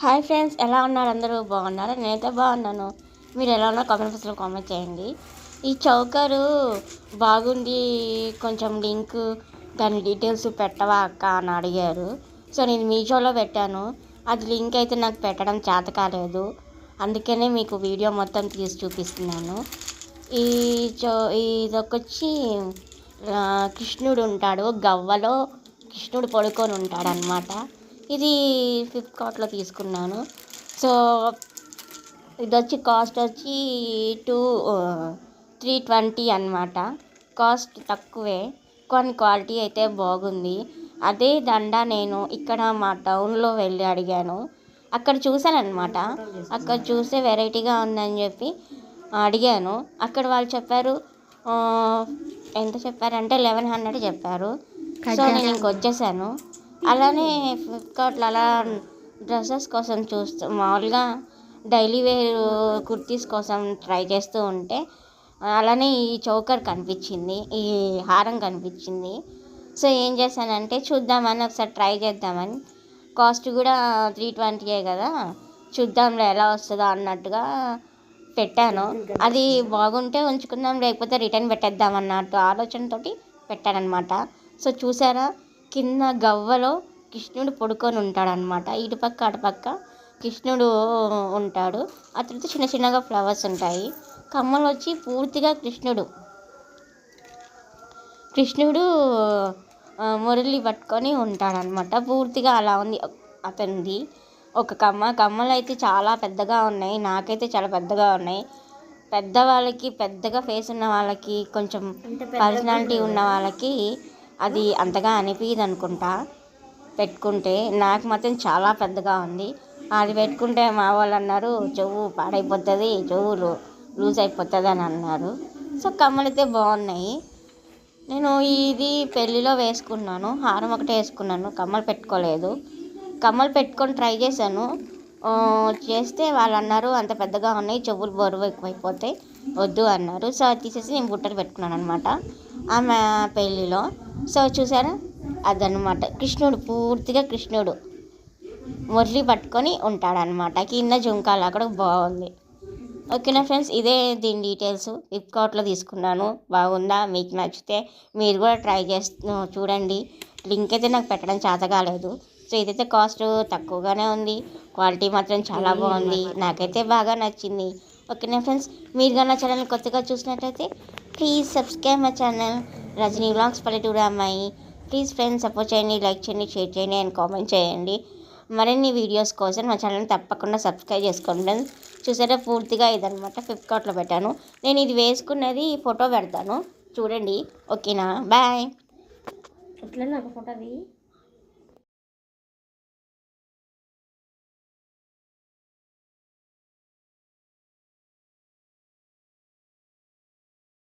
Hi friends ఎలా ఉన్నారు? అందరూ బాగున్నారా? నేనైతే బాగున్నాను. మీరు ఎలా ఉన్నా కామెంట్ బాక్స్లో కామెంట్ చేయండి. ఈ చౌకరు బాగుంది కొంచెం లింక్ దాని డీటెయిల్స్ పెట్టవా అక్క అని అడిగారు. సో నేను మీషోలో పెట్టాను. అది లింక్ అయితే నాకు పెట్టడం చేత కాలేదు. అందుకనే మీకు వీడియో మొత్తం తీసి చూపిస్తున్నాను. ఈ చో ఇదొకొచ్చి కృష్ణుడు ఉంటాడు. గవ్వలో కృష్ణుడు పడుకొని ఉంటాడనమాట ఇది ఫ్లిప్కార్ట్లో తీసుకున్నాను. సో ఇది వచ్చి కాస్ట్ వచ్చి టూ త్రీ ట్వంటీ అనమాట కాస్ట్ తక్కువే కొన్ని క్వాలిటీ అయితే బాగుంది. అదే దండ నేను ఇక్కడ మా టౌన్లో వెళ్ళి అడిగాను. అక్కడ చూశాను అనమాట అక్కడ చూస్తే వెరైటీగా ఉందని చెప్పి అడిగాను. అక్కడ వాళ్ళు చెప్పారు ఎంత చెప్పారంటే లెవెన్ హండ్రెడ్ చెప్పారు. సో నేను ఇంక వచ్చేసాను అలానే ఫ్లిప్కార్ట్లో అలా డ్రెస్సెస్ కోసం చూస్తూ మామూలుగా డైలీ వేర్ కుర్తీస్ కోసం ట్రై చేస్తూ ఉంటే అలానే ఈ చౌకర్ కనిపించింది ఈ హారం కనిపించింది. సో ఏం చేశానంటే చూద్దామని ఒకసారి ట్రై చేద్దామని. కాస్ట్ కూడా త్రీ ట్వంటీయే కదా చూద్దాంలే ఎలా వస్తుందో అన్నట్టుగా పెట్టాను. అది బాగుంటే ఉంచుకుందాం లేకపోతే రిటర్న్ పెట్టేద్దాం అన్నట్టు ఆలోచనతోటి పెట్టానమాట సో చూసారా? కింద గవ్వలో కృష్ణుడు పడుకొని ఉంటాడనమాట ఇటుపక్క అటుపక్క కృష్ణుడు ఉంటాడు. ఆ తర్వాత చిన్న చిన్నగా ఫ్లవర్స్ ఉంటాయి. కమ్మలు వచ్చి పూర్తిగా కృష్ణుడు. కృష్ణుడు మురళి పట్టుకొని ఉంటాడనమాట పూర్తిగా అలా ఉంది. అతనిది ఒక కమ్మ. కమ్మలు అయితే చాలా పెద్దగా ఉన్నాయి. నాకైతే చాలా పెద్దగా ఉన్నాయి. పెద్దవాళ్ళకి పెద్దగా ఫేస్ ఉన్న వాళ్ళకి కొంచెం పర్సనాలిటీ ఉన్న వాళ్ళకి అది అంతగా అనిపించదు అనుకుంటా పెట్టుకుంటే నాకు మాత్రం చాలా పెద్దగా ఉంది. అది పెట్టుకుంటే మా వాళ్ళు అన్నారు చెవు పాడైపోతుంది చెవు లూజ్ అయిపోతుంది అని అన్నారు. సో కమ్మలు అయితే బాగున్నాయి. నేను ఇది పెళ్ళిలో వేసుకున్నాను హారం ఒకటే వేసుకున్నాను కమ్మలు పెట్టుకోలేదు. కమ్మలు పెట్టుకొని ట్రై చేశాను. చేస్తే వాళ్ళు అన్నారు అంత పెద్దగా ఉన్నాయి చెవులు బరువు ఎక్కువైపోతాయి. వద్దు అన్నారు. సో అది తీసేసి నేను బుట్టలు పెట్టుకున్నాను అనమాట ఆమె పెళ్ళిలో. సో చూసారా? అదనమాట కృష్ణుడు పూర్తిగా కృష్ణుడు. మురళి పట్టుకొని ఉంటాడనమాట కింద జుంకాలు అక్కడ బాగుంది. ఓకేనా ఫ్రెండ్స్? ఇదే దీని డీటెయిల్స్. ఫ్లిప్కార్ట్లో తీసుకున్నాను. బాగుందా? మీకు నచ్చితే మీరు కూడా ట్రై చేస్తూ చూడండి. లింక్ అయితే నాకు పెట్టడం చేత కాలేదు. సో ఇదైతే కాస్ట్ తక్కువగానే ఉంది. క్వాలిటీ మాత్రం చాలా బాగుంది. నాకైతే బాగా నచ్చింది. ఓకేనా ఫ్రెండ్స్ మీరు కానీ నా ఛానల్ కొత్తగా చూసినట్టయితే please subscribe my channel Rajani blogs పల్లెటూరు అమ్మాయి ప్లీజ్ ఫ్రెండ్స్ సపోర్ట్ చేయండి లైక్ చేయండి షేర్ చేయండి అండ్ కామెంట్ చేయండి. మరిన్ని వీడియోస్ కోసం మా ఛానల్ని తప్పకుండా సబ్స్క్రైబ్ చేసుకోండి చూసారా పూర్తిగా ఇదనమాట ఫ్లిప్కార్ట్లో పెట్టాను. నేను ఇది వేసుకున్నది ఫోటో పెడతాను. చూడండి ఓకేనా? బాయ్ ఎట్లా నాకు ఫోటో అది?